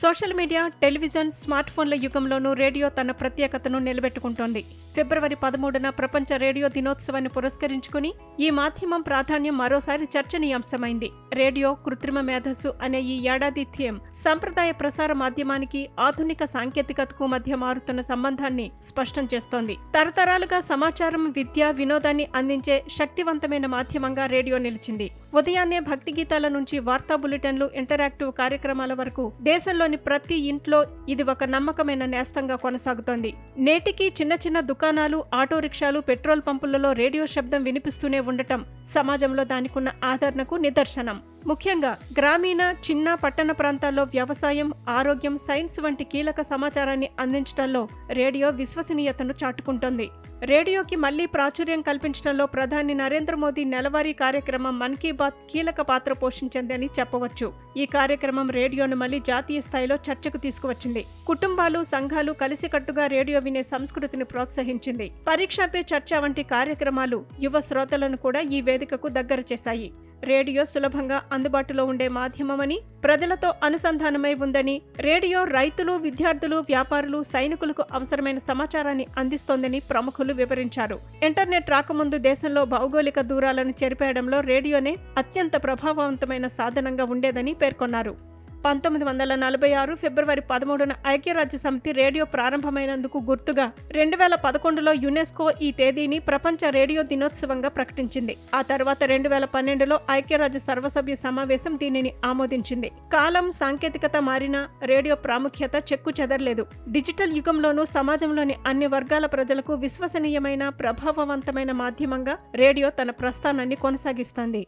Social media television smart ఫోన్ల యుగంలోనూ radio తన ప్రత్యేకతను నిలబెట్టుకుంటోంది. ఫిబ్రవరి పదమూడున ప్రపంచ రేడియో దినోత్సవాన్ని పురస్కరించుకుని ఈ మాధ్యమం ప్రాధాన్యం మరోసారి చర్చనీయాంశమైంది. రేడియో కృత్రిమ మేధస్సు అనే ఈ ఏడాది థీమ్ సంప్రదాయ ప్రసార మాధ్యమానికి ఆధునిక సాంకేతికతకు మధ్య మారుతున్న సంబంధాన్ని స్పష్టం చేస్తోంది. తరతరాలుగా సమాచారం విద్య వినోదాన్ని అందించే శక్తివంతమైన మాధ్యమంగా రేడియో నిలిచింది. ఉదయాన్నే భక్తి గీతాల నుంచి వార్తా బులెటిన్లు ఇంటరాక్టివ్ కార్యక్రమాల వరకు దేశంలోని ప్రతి ఇంట్లో ఇది ఒక నమ్మకమైన నేస్తంగా కొనసాగుతోంది. నేటికి చిన్న చిన్న దుకాణాలు ఆటో రిక్షాలు పెట్రోల్ పంపులలో రేడియో శబ్దం వినిపిస్తూనే ఉండటం సమాజంలో దానికున్న ఆదరణకు నిదర్శనం. ముఖ్యంగా గ్రామీణ చిన్న పట్టణ ప్రాంతాల్లో వ్యవసాయం ఆరోగ్యం సైన్స్ వంటి కీలక సమాచారాన్ని అందించడంలో రేడియో విశ్వసనీయతను చాటుకుంటోంది. రేడియోకి మళ్ళీ ప్రాచుర్యం కల్పించడంలో ప్రధాని నరేంద్ర మోదీ నెలవారీ కార్యక్రమం మన్ కీ బాత్ కీలక పాత్ర పోషించిందని చెప్పవచ్చు. ఈ కార్యక్రమం రేడియోను మళ్ళీ జాతీయ స్థాయిలో చర్చకు తీసుకువచ్చింది. కుటుంబాలు సంఘాలు కలిసికట్టుగా రేడియో వినే సంస్కృతిని ప్రోత్సహించింది. పరీక్ష పే చర్చ వంటి కార్యక్రమాలు యువ శ్రోతలను కూడా ఈ వేదికకు దగ్గర చేశాయి. రేడియో సులభంగా అందుబాటులో ఉండే మాధ్యమమని ప్రజలతో అనుసంధానమై ఉందని రేడియో రైతులు విద్యార్థులు వ్యాపారులు సైనికులకు అవసరమైన సమాచారాన్ని అందిస్తోందని ప్రముఖులు వివరించారు. ఇంటర్నెట్ రాకముందు దేశంలో భౌగోళిక దూరాలను చెరిపేయడంలో రేడియోనే అత్యంత ప్రభావవంతమైన సాధనంగా ఉండేదని పేర్కొన్నారు. పంతొమ్మిది వందల నలభై ఆరు ఫిబ్రవరి పదమూడున ఐక్యరాజ్య సమితి రేడియో ప్రారంభమైనందుకు గుర్తుగా రెండు వేల పదకొండులో యునెస్కో ఈ తేదీని ప్రపంచ రేడియో దినోత్సవంగా ప్రకటించింది. ఆ తర్వాత రెండు వేల పన్నెండులో ఐక్యరాజ్య సర్వసభ్య సమావేశం దీనిని ఆమోదించింది. కాలం సాంకేతికత మారిన రేడియో ప్రాముఖ్యత చెక్కు చెదరలేదు. డిజిటల్ యుగంలోనూ సమాజంలోని అన్ని వర్గాల ప్రజలకు విశ్వసనీయమైన ప్రభావవంతమైన మాధ్యమంగా రేడియో తన ప్రస్థానాన్ని కొనసాగిస్తోంది.